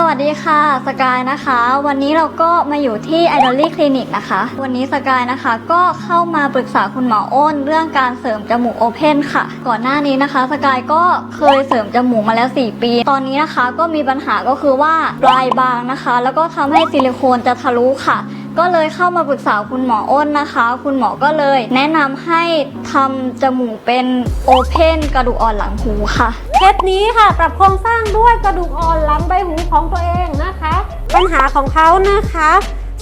สวัสดีค่ะ สกายนะคะ วันนี้เราก็มาอยู่ที่ i d o l y Clinic นะคะ วันนี้สกายนะคะก็เข้ามาปรึกษาคุณหมออ้น เรื่องการเสริมจมูกโอเพนค่ะ ก่อนหน้านี้นะคะสกายก็เคยเสริมจมูกมาแล้ว 4 ปี ตอนนี้นะคะก็มีปัญหาก็คือว่าปลายบางนะคะ แล้วก็ทำให้ซิลิโคนจะทะลุค่ะ ก็เลยเข้ามาปรึกษาคุณหมออ้นนะคะ คุณหมอก็เลยแนะนำให้ทำจมูกเป็นโอเพนกระดูกอ่อนหลังหูค่ะ เคสนี้ค่ะ ปรับโครงสร้างด้วยกระดูกอ่อนหลังใบหูของตัวเองนะคะ ปัญหาของเขานะคะ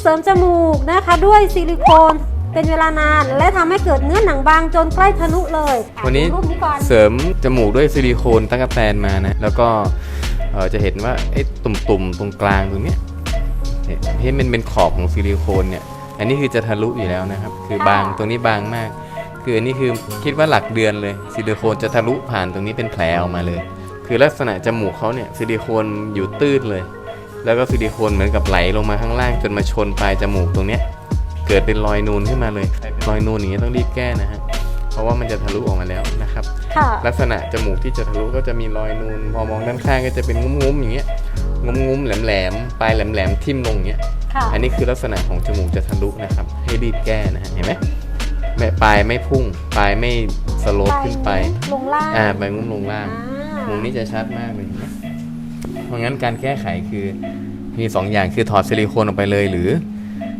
เสริมจมูกนะคะด้วยซิลิโคนเป็นเวลานาน และทำให้เกิดเนื้อหนังบางจนใกล้ทะลุเลยอะวันนี้ ดูรูปนี้ก่อน เสริมจมูกด้วยซิลิโคนตั้งกระแตนมานะ แล้วก็เอ่อจะเห็นว่าไอ้ตุ่มๆ ตรงกลางตรงเนี้ยเนี่ย ที่มันเป็นขอบของซิลิโคนเนี่ย อันนี้คือจะทะลุอยู่แล้วนะครับ คือบางตรงนี้บางมาก คืออันนี้คือคิดว่าหลักเดือนเลยซิลิโคนจะทะลุผ่านตรงนี้เป็นแผลออกมาเลย คือลักษณะจมูกเขาเนี่ยซิลิโคนอยู่ตื้นเลย แล้วก็ซิลิโคนเหมือนกับไหลลงมาข้างล่างจนมาชนปลายจมูกตรงเนี้ยเกิดเป็นรอยนูนขึ้นมาเลย รอยนูนอย่างนี้ต้องรีบแก้นะฮะเพราะว่ามันจะทะลุออกมาแล้วนะครับค่ะลักษณะจมูกที่จะทะลุก็จะมีรอยนูนพอมองด้านข้างก็จะเป็นงุ้มๆอย่างเงี้ย งุ้มๆแหลมๆปลายแหลมๆทิ่มลงอย่างเงี้ย ค่ะอันนี้คือลักษณะของจมูกจะทะลุนะครับ ให้รีบแก้นะฮะเห็นไหมไม่ปลายไม่พุ่ง ปลายไม่สโลปขึ้นไป ลงล่างอ่าปลายงุ้มลงล่าง อ่ามุมนี้จะชัดมากเลยเห็นไหมเพราะงั้นการแก้ไขคือมีสองอย่างคือถอดซิลิโคนออกไปเลยหรือ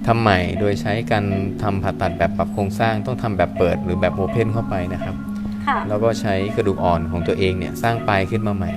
ทำใหม่โดยใช้การทำผ่าตัดแบบปรับโครงสร้างต้องทำแบบเปิดหรือแบบโอเพนเข้าไปนะครับ ค่ะ แล้วก็ใช้กระดูกอ่อนของตัวเองเนี่ยสร้างปลายขึ้นมาใหม่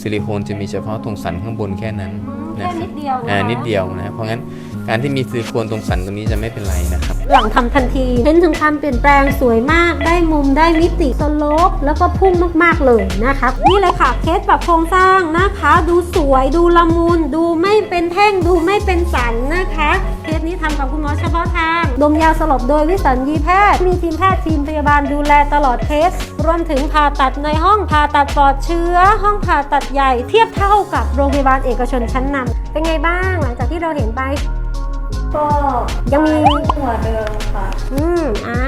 ซิลิโคนจะมีเฉพาะตรงสันข้างบนแค่นั้นแค่นะคนิรับดเดียวะอ่านิดเดียวนะเพราะงั้นการที่มีซิลิโคนตรงสันตรงนี้จะไม่เป็นไรนะครับ หลังทำทันทีเห็นถึงความเปลี่ยนแปลงสวยมาก ได้มุมได้มิติสโลปแล้วก็พุ่งมากๆเลยนะคะนี่เลยค่ะเคสปรับโครงสร้างนะคะ ดูสวยดูละมุนดูไม่เป็นแท่งดูไม่เป็นสันนะคะเคสนี้ทำกับคุณหมอเฉพาะทางดมยาสลบโดยวิสัญญีแพทย์มีทีมแพทย์ทีมพยาบาลดูแลตลอดเคส รวมถึงผ่าตัดในห้องผ่าตัดปลอดเชื้อ ห้องผ่าตัดใหญ่ เทียบเท่ากับโรงพยาบาลเอกชนชั้นนำเป็นไงบ้างหลังจากที่เราเห็นไป ก็ยังมีหัวเดิมค่ะ อืมอ่า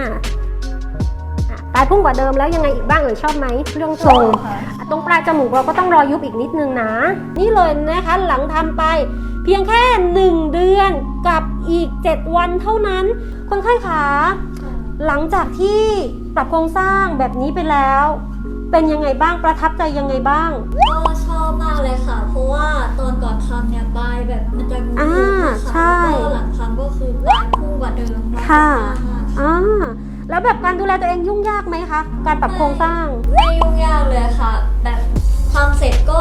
ปลายพุ่งกว่าเดิมแล้วยังไงอีกบ้างเอ่ยชอบไหมเรื่องทรงค่ะตรงปลายจมูกเราก็ต้องรอยุบอีกนิดนึงนะ นี่เลยนะคะหลังทำไปเพียงแค่ 1 เดือนกับอีก 7 วันเท่านั้นคนไข้ขา หลังจากที่ปรับโครงสร้างแบบนี้ไปแล้ว เป็นยังไงบ้างประทับใจยังไงบ้าง ก็ชอบมากเลยค่ะ เพราะว่าตอนก่อนทำเนี่ยปลายแบบมันจะงุ้มอ่าๆนะคะใช่ แล้วก็หลังทำก็คือปลายพุ่งกว่าเดิมมากค่ะมากๆอ่าแล้วแบบการดูแลตัวเองยุ่งยากไหมคะ การปรับโครงสร้าง ไม่ยุ่งยากเลยค่ะ แบบทำเสร็จก็